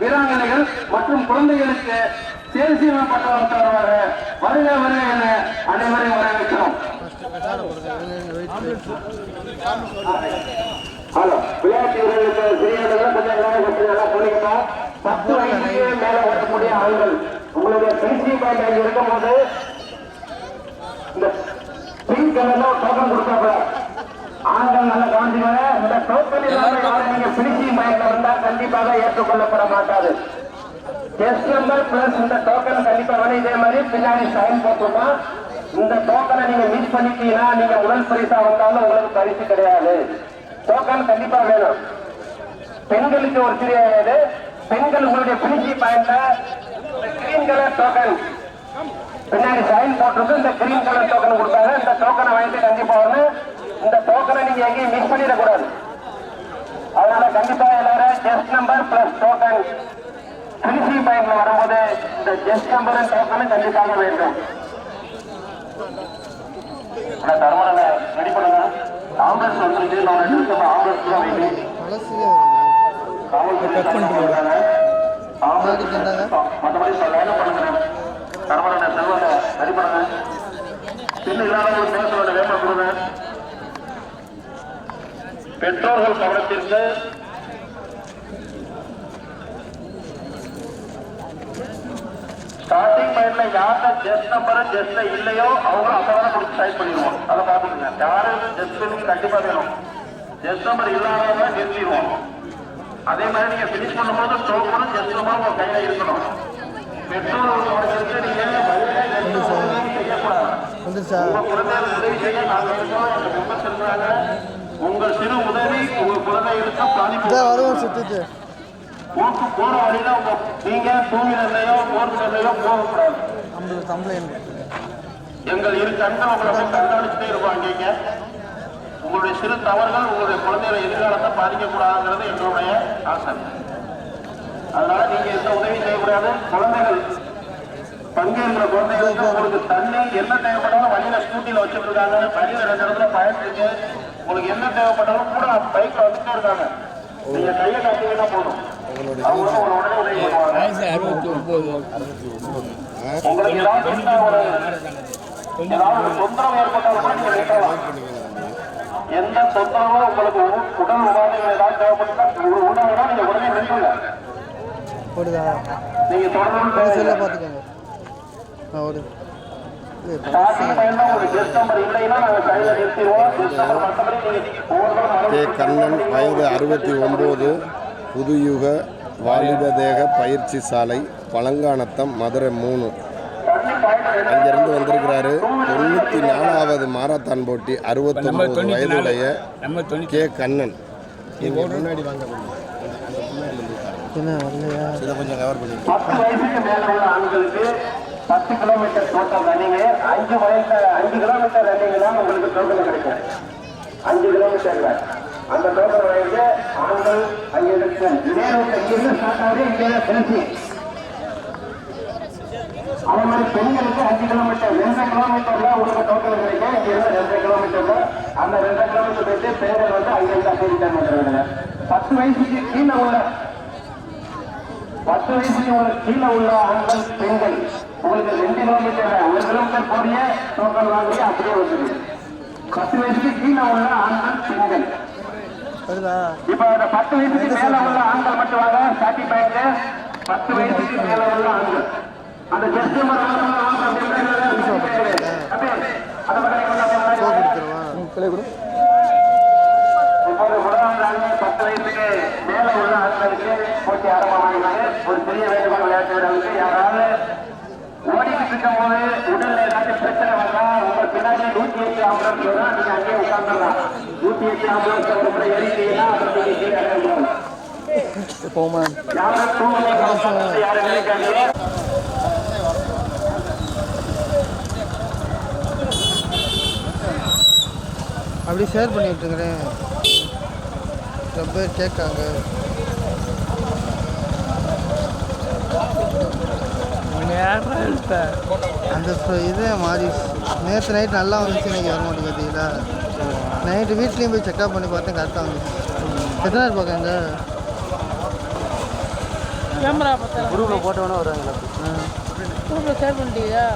வீராங்கனைகள் மற்றும் குழந்தைகளுக்கு தேசியப்பட்டவர்களாக வருக வருக என அனைவரையும் வரவேற்கிறோம். ஹலோ விளையாட்டு வீரர்களுக்கு சிறியவர்கள் கொஞ்சம் எல்லாரும் கொஞ்சம் பத்து வயசுக்கு மேல வரக்கூடிய ஆண்கள். உங்களுடைய பிசி இந்த பிங்க் கலர்ல டோக்கன் கொடுத்தாங்க ஆண்கள் நல்லா கவனிச்சுக்கோங்க இந்த டோக்கன் நீங்க பிடிச்சி பேங்க்ல வந்தா கண்டிப்பாக ஏற்றுக்கொள்ளப்பட மாட்டாது. டெஸ்ட் நம்பர் பிளஸ் இந்த டோக்கன் கண்டிப்பா வேணும் இதே மாதிரி பின்னாடி சைன் போட்டிருக்கோம் இந்த டோக்கனை நீங்க மிஸ் பண்ணிட்டீங்கன்னா நீங்க முதல் பரிசா வந்தாலும் உங்களுக்கு பரிசு கிடையாது. டோக்கன் கண்டிப்பா வேணும். பெண்களுக்கு ஒரு சிறிய இது. பெண்கள் உங்களுடைய பிடிச்சி பாயிண்ட்ல கிரீன் கலர் டோக்கன் பின்னாடி சைன் போட்டிருக்கு. இந்த கிரீன் கலர் டோக்கன் கொடுத்தாங்க. இந்த டோக்கனை வாங்கிட்டு கண்டிப்பா வரணும். இந்த எங்கேயும் மிஸ் பண்ணிடக்கூடாது. அதனால கண்டிப்பா எல்லாரும் ஜெஸ்ட் நம்பர் பிளஸ் டோக்கன் பிடிசி பாயிண்ட்ல வரும்போது இந்த ஜெஸ்ட் நம்பரும் டோக்கனும் கண்டிப்பாக வேண்டும். தர்மனை ரெடி பண்ணுங்க. ஆம்புலன்ஸ் வந்துருக்கு நான் ரெண்டு நிமிஷம் ஆம்புலன்ஸ் தான் காவல்துறை மற்றபடி லைன் பண்ணுங்க. தர்மனை செல்வனை ரெடி பண்ணுங்க. பின்ன இல்லாதவங்க பேச வேண்டிய வேலை கொடுங்க. பெற்றோர்கள் கவனத்திற்கு ஸ்டார்டிங் பாயிண்ட்ல யார்கிட்ட ஜெஸ்ட் நம்பர் ஜெஸ்ட் இல்லையோ அவங்க அப்பதான் கொடுத்து டைப் பண்ணிடுவோம். அதை பார்த்துக்கோங்க. யாரு ஜெஸ்ட் கண்டிப்பா வேணும். ஜெஸ்ட் நம்பர் இல்லாதவங்க நிறுத்திடுவோம். அதே மாதிரி நீங்க பினிஷ் பண்ணும்போது டோக்கனும் ஜெஸ்ட் நம்பர் உங்க கையில இருக்கணும். பெற்றோர்கள் கவனத்திற்கு நீங்க செய்யக்கூடாது. உங்க குழந்தைகளுக்கு உதவி செய்ய நாங்க இருக்கோம் எங்க மெம்பர்ஸ் இருக்கிறாங்க உங்கள் சிறு உதவி உங்க குழந்தைகளுக்கு பாதிப்பு சுத்துச்சு ஊருக்கு போற வழியில உங்க நீங்க டூ வீலர்லயோ ஃபோர் வீலர்லயோ போகக்கூடாது. எங்கள் இரு கண்கள் உங்களை கண்காணிச்சுட்டே இருப்பாங்க உங்களுடைய சிறு தவறுகள் உங்களுடைய குழந்தைகளை எதிர்காலத்தை பாதிக்கக்கூடாதுங்கிறது எங்களுடைய ஆசை. அதனால நீங்க எந்த உதவி செய்யக்கூடாது. குழந்தைகள் பங்கேற்கிற குழந்தைகளுக்கு உங்களுக்கு தண்ணி என்ன தேவைப்பட்டாலும் வழியில ஸ்கூட்டில வச்சுட்டு இருக்காங்க. வழியில ரெண்டு இடத்துல பயன் இருக்கு உங்களுக்கு என்ன தேவைப்பட்டாலும் கூட பைக்ல வந்துட்டே இருக்காங்க. நீங்க கையை காட்டீங்கன்னா போதும் உங்களுக்கு ஏதாவது தொந்தரவு ஏற்பட்டாலும் கூட நீங்க நினைக்கலாம் எந்த தொந்தரவும் உங்களுக்கு உடல் உபாதைகள் ஏதாவது தேவைப்பட்டா உண்டாகுனா நீங்க உடனே ஓடுதா நீங்க தொடர்ந்து செல்ல கே கண்ணன் வயது அறுபத்தி ஒம்பது புதுயுக வாலிபதேக பயிற்சி சாலை பழங்கானத்தம் மதுரை மூணு. அங்கிருந்து வந்திருக்கிறாரு தொண்ணூற்றி நாலாவது மாரத்தான் போட்டி அறுபத்தொம்பது வயதுடைய கே கண்ணன். முன்னாடி வாங்க என்ன வரலையா? இதை கொஞ்சம் கவர் பண்ணி பத்து கிலோமீட்டர் டோட்டல் ரன்னிங் அஞ்சு வயசு அஞ்சு கிலோமீட்டர் ரன்னிங்லாம் உங்களுக்கு டோக்கன் கிடைக்கும். அஞ்சு கிலோமீட்டர்ல அந்த டோக்கன் வயசு ஆண்கள் அங்கே இருக்கு இதே ரூட் இங்கிருந்து ஸ்டார்ட் ஆகுது இங்கே செல்ஃபி அதே மாதிரி பெண்களுக்கு அஞ்சு கிலோமீட்டர் ரெண்டு கிலோமீட்டர்ல உங்களுக்கு டோக்கன் கிடைக்கும். இங்க இருந்து ரெண்டு கிலோமீட்டர்ல அந்த ரெண்டு கிலோமீட்டர் போயிட்டு பெண்கள் வந்து அங்கிருந்து அப்படியே ரிட்டர்ன் பண்ணுறாங்க பத்து வயசுக்கு கீழே உள்ள பத்து வயசுக்கு உள்ள கீழே உள்ள ஆண்கள் பெண்கள் உங்களுக்கு ரெண்டு கிலோமீட்டர் ஒரு கிலோமீட்டர் போறிய டோக்கன் வாங்கி அப்படியே வந்துடுது பத்து வயசுக்கு கீழே உள்ள ஆண்கள் பெண்கள். இப்ப அந்த பத்து வயசுக்கு மேல உள்ள ஆண்கள் மட்டும் வாங்க சாட்டி பாயிண்ட் பத்து வயசுக்கு மேல உள்ள ஆண்கள். அந்த ஜஸ்ட் பத்து வயசுக்கு மேல உள்ள ஆண்களுக்கு போட்டி ஆரம்பமாகிறது ஒரு பெரிய வேண்டுகோள் விளையாட்டு வீரர்களுக்கு யாராவது ஓடிக்கிட்டு போது உடல்ல ஏதாச்சும் பிரச்சனை வந்தா உங்க பின்னாடி நூத்தி எட்டு ஆம்புலன்ஸ் வரும் நீங்க அங்கேயே உட்காந்துடலாம் நூத்தி எட்டு ஆம்புலன்ஸ் ஒரு முறை ஏறிட்டீங்கன்னா அப்புறம் நீங்க கீழே இறங்கணும் போமா யாரும் தூங்கி யாரும் நினைக்காதீங்க அப்படியே ஷேர் பண்ணி விட்டுங்கிறேன் ரொம்ப கேட்காங்க அந்த இதே மாறி நேற்று நைட் நல்லா வந்துச்சு இன்னைக்கு வர மாட்டேங்குது. பார்த்தீங்களா நைட்டு வீட்லேயும் போய் செக்அப் பண்ணி பார்த்தேன் கரெக்டாக வந்துச்சு. எத்தனை பேர் பார்க்காங்க கேமரா பார்த்தா குரூப்பில் போட்டவொன்னே வருவாங்களா குரூப்பில் ஷேர் பண்ணிட்டீங்களா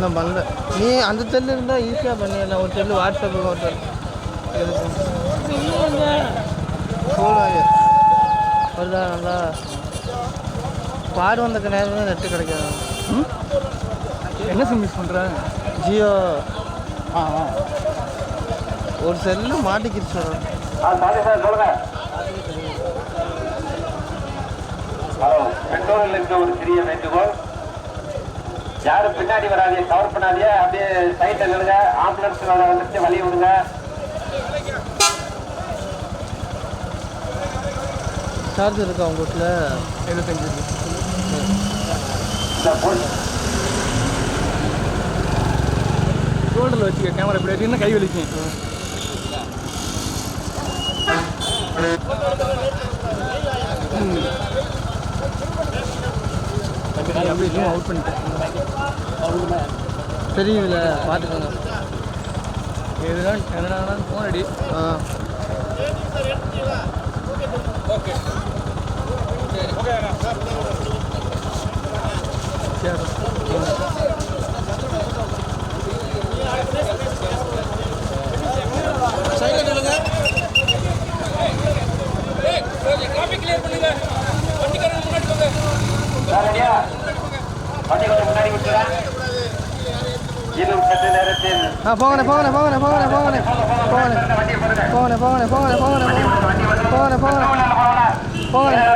நான் பண்ணல. நீ அந்த செல்லு இருந்தால் ஈஸியாக பண்ணிடலாம் ஒரு செல்லு வாட்ஸ்அப்புக்கு ஒரு செல்லு வருதா நல்லா? பாடு வந்த நேரம் நெட்டு கிடைக்காது. என்ன சிம் யூஸ் பண்ணுறேன் ஜியோ. ஆ ஆ. ஒரு செல்லு மாட்டிக்கிடுச்சு ஆ சாரி சார் சொல்லுங்க. ஹலோ பெற்றோர்களுக்கு ஒரு சிறிய வேண்டுகோள். யாரும் பின்னாடி வராதீங்க கவர் பண்ணாதீங்க அப்படியே சைட்டை நிலுங்க ஆம்புலன்ஸ் வர வந்துட்டு வழி விடுங்க. சார்ஜர் இருக்கா உங்கள் வீட்டில் எழுபத்தஞ்சு ஷோல்டரில் வச்சுக்க கேமரா இப்படி வச்சுக்கினா கை வலிக்கும். ம். அப்படியே zoom அவுட் பண்ணிட்டேன். தெரியுதுல பார்த்துக்கோங்க. எதுதான் என்னடா ஃபோன் அடி. ஆ. சரி சார் ஆ போங்கண்ணே போங்கண்ணே போங்கண்ணே போங்கண்ணே போங்கண்ணே போங்கண்ணே வண்டியை போடுங்க போங்கண்ணே போங்கண்ணே போங்கண்ணே போங்கண்ணே போங்கண்ணே போங்கண்ணே போங்கண்ணே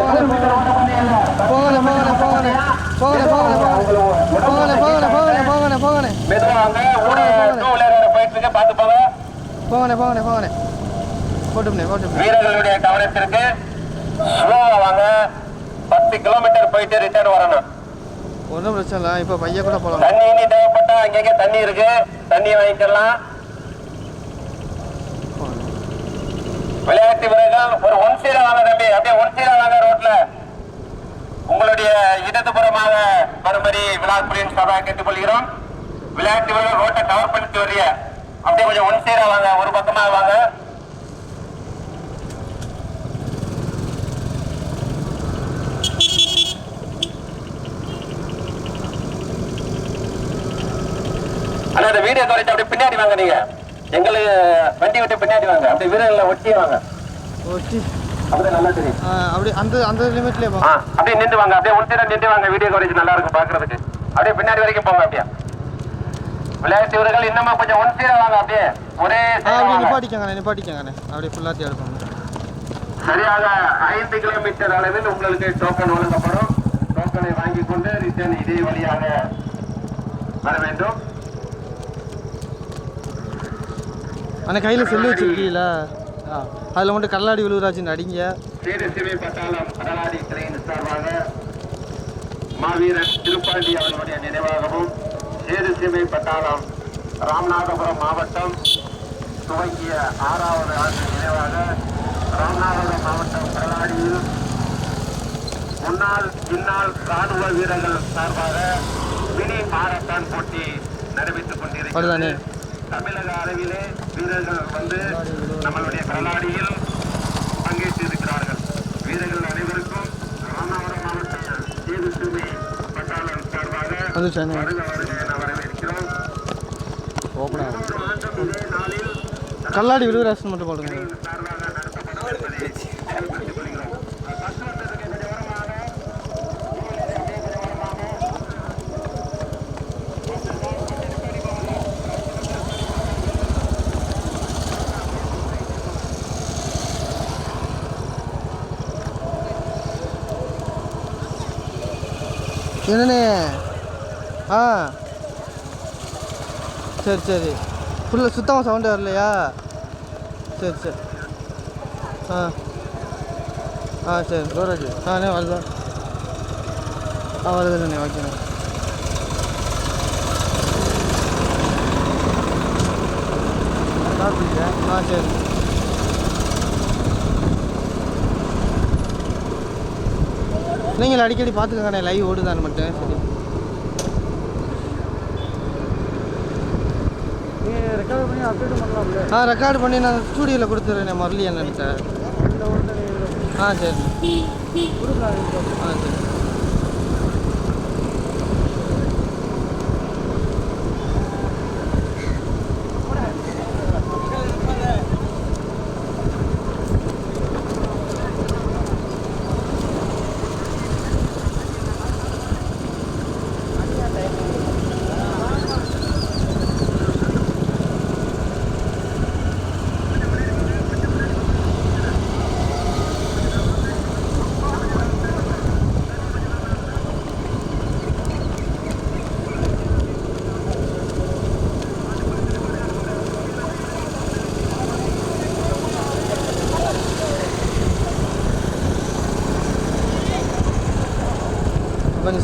போங்கண்ணே ஒரு டூ வீலர் போயிட்டு இருக்கு. பார்த்து போங்க. போங்கண்ணே போங்கண்ணே போங்கண்ணே போட்டும்ண்ணே போட்டும்ண்ணே வீரர்களுடைய கவனத்திற்கு ஸ்லோவா வாங்க. பத்து கிலோமீட்டர் போயிட்டு ரிட்டர்ன் வரணும். ஒன்றும் பிரச்சனை இல்லை. இப்போ பையன் கூட போகலாம் தண்ணி தேவைப்பட்டா அங்கங்க தண்ணி இருக்கு. தண்ணி வாங்கிக்கலாம். விளையாட்டு வீரர்கள் ஒரு ஒன் சீர வாங்க தம்பி. அப்படியே ஒன் சீர வாங்க ரோட்ல உங்களுடைய இடதுபுறமாக வரும்படி விழாக்குடியின் சபா கேட்டுக்கொள்கிறோம். விளையாட்டு வீரர் ரோட்டை கவர் பண்ணிட்டு வரைய அப்படியே கொஞ்சம் ஒன் சீர வாங்க ஒரு பக்கமாக வாங்க. ஆனா அந்த வீடியோ குறைச்சு அப்படியே பின்னாடி வாங்க நீங்க. எங்களுக்கு வண்டி விட்டு பின்னாடி வாங்க. அப்படியே வீரர்களை ஒட்டி வாங்க. அப்படியே அப்படி அந்த அந்த லிமிட்லேயே போங்க அப்படியே நின்று வாங்க அப்படியே ஒன் சைடா நின்று வாங்க வீடியோ குறைச்சு நல்லா இருக்கும் பாக்குறதுக்கு அப்படியே பின்னாடி வரைக்கும் போங்க அப்படியே. விளையாட்டு வீரர்கள் இன்னமும் கொஞ்சம் ஒன் சைடா வாங்க அப்படியே. ஒரே ஆ side அப்படி வாங்க. நிப்பாட்டிக்கங்கண்ணே நிப்பாட்டிக்கங்கண்ணே அப்படியே ஃபுல்லாத்தையும் எடுப்பாங்க சரியாக ஐந்து கிலோமீட்டர் அளவில் உங்களுக்கு டோக்கன் வழங்கப்படும். டோக்கனை வாங்கி கொண்டு ரிட்டர்ன் இதே வழியாக வர வேண்டும். அண்ணே கையில் செல்லு வச்சிருக்கீங்களா? அதில் மட்டும் கல்லாடி விழுவராஜின்னு அடிங்க மாவீரன் திருப்பாண்டி அவர்களுடைய நினைவாகவும் சேதுசிவை பட்டாளம் ராமநாதபுரம் மாவட்டம் துவங்கிய ஆறாவது ஆண்டு நினைவாக ராமநாதபுரம் மாவட்டம் கடலாடியில் முன்னாள் இந்நாள் ராணுவ வீரர்கள் சார்பாக மினி மாரத்தான் போட்டி நடைபெற்றுக்? கொண்டிருக்கிறது தமிழக அளவிலே வீரர்கள் வந்து நம்மளுடைய கடலாடியில் பங்கேற்று இருக்கிறார்கள் வீரர்கள் அனைவருக்கும் ராமநாதபுரம் மாவட்ட சேதுசுமை பட்டாளம் சார்பாக வருக வருக என வரவேற்கிறோம். ஆண்டும் இதே நாளில் கல்லாடி விழுவராஜன் மட்டும் போடுங்க. என்னண்ணே? ஆ. சரி சரி. ஃபுல்லாக சுத்தமாக சவுண்டு வரலையா? சரி சரி. ஆ. ஆ சரி. ரோராஜ் ஆ அண்ணே வருதா ஆ வருதுண்ணே ஓகேண்ணே ஆ சரி. நீங்கள் அடிக்கடி பார்த்துக்கங்கண்ணே லைவ் ஓடுதான்னு மட்டும். சரி. ஆ ரெக்கார்டு பண்ணி நான் ஸ்டூடியோவில் கொடுத்துட்றேன் முரளி அண்ணன்ட்ட ஆ சரி. ஆ சரி.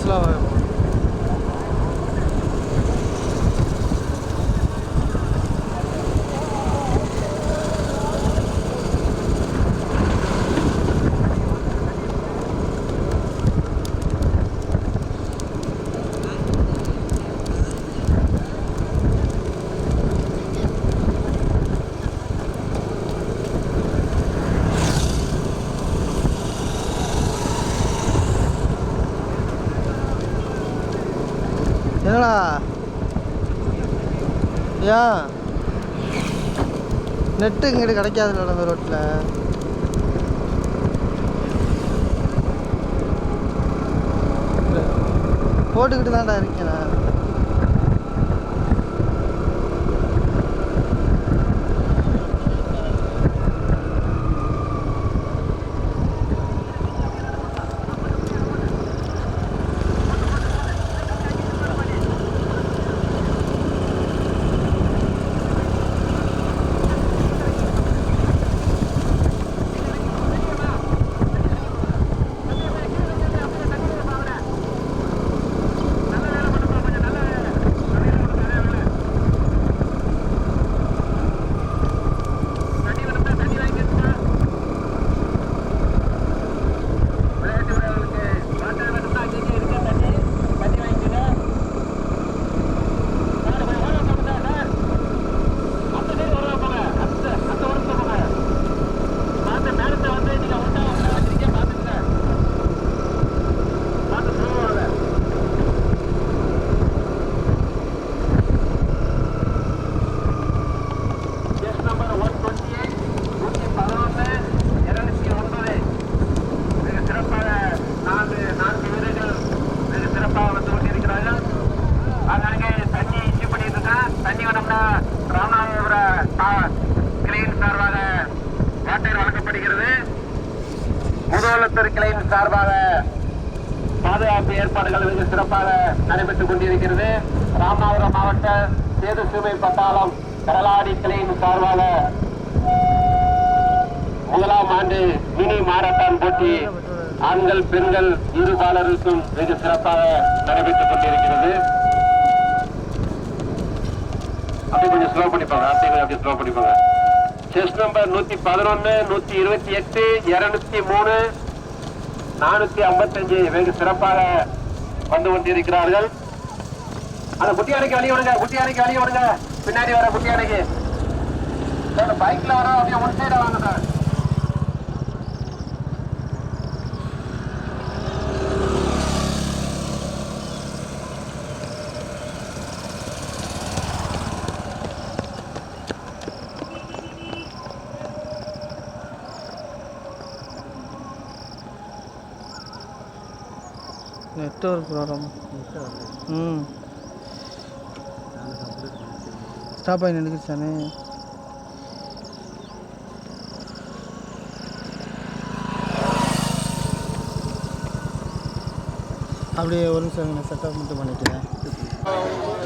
கொஞ்சம் ஸ்லோவாக என்னடா ஏன் நெட்டு இங்கிட்டு கிடைக்காதுல்ல அந்த ரோட்டில் போட்டுக்கிட்டு தான்டா இருக்கேன் நான். Case number 128, 111, 209. மிக சிறப்பாக நான்கு நான்கு வீரர்கள் மிக சிறப்பாக வந்து கொண்டிருக்கிறார்கள் அங்கங்கே தண்ணி இஷ்யூ பண்ணிட்டு இருக்கேன் தண்ணி வேணும்னா ராமநாதபுரம் கிளையின் சார்பாக வாட்டர் வழங்கப்படுகிறது முதுவலத்தூர் கிளையின் சார்பாக பாதுகாப்பு ஏற்பாடுகள் மிக சிறப்பாக நடைபெற்றுக் கொண்டிருக்கிறது. ராமநாதபுரம் மாவட்ட சேது சுமை பட்டாளம் கடலாடி கிளையின் சார்பாக முதலாம் ஆண்டு மினி மாரத்தான் போட்டி ஆண்கள் பெண்கள் இரு பாலருக்கும் வெகு சிறப்பாக நடைபெற்றுக் கொண்டிருக்கிறது. அப்படி கொஞ்சம் ஸ்லோ பண்ணிப்பாங்க அப்படியே அப்படி ஸ்லோ பண்ணிப்பாங்க. செஸ் நம்பர் நூத்தி பதினொன்னு நூத்தி இருபத்தி எட்டு இருநூத்தி மூணு நானூத்தி ஐம்பத்தஞ்சு வெகு சிறப்பாக வந்து கொண்டிருக்கிறார்கள். அந்த குட்டியானைக்கு வழி விடுங்க குட்டியானைக்கு வழி விடுங்க. பின்னாடி வர குட்டியானைக்கு பைக்ல வர அப்படியே ஒன் சைடா வாங்க சார். நெட்ஒர்க் ப்ராப்ளம் ம். ஸ்டாப் ஆகி நின்றுச்சானே அப்படியே ஒரு நிமிஷம் நான் செட்டப் மட்டும் பண்ணிக்கிறேன்.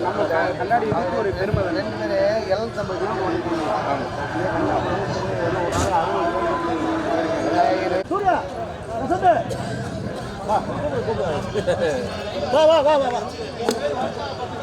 நம்ம கண்ணாடி ஒரு பெருமை ரெண்டு பேர் எழுநூத்தம்பது சூர்யா 快快快快快！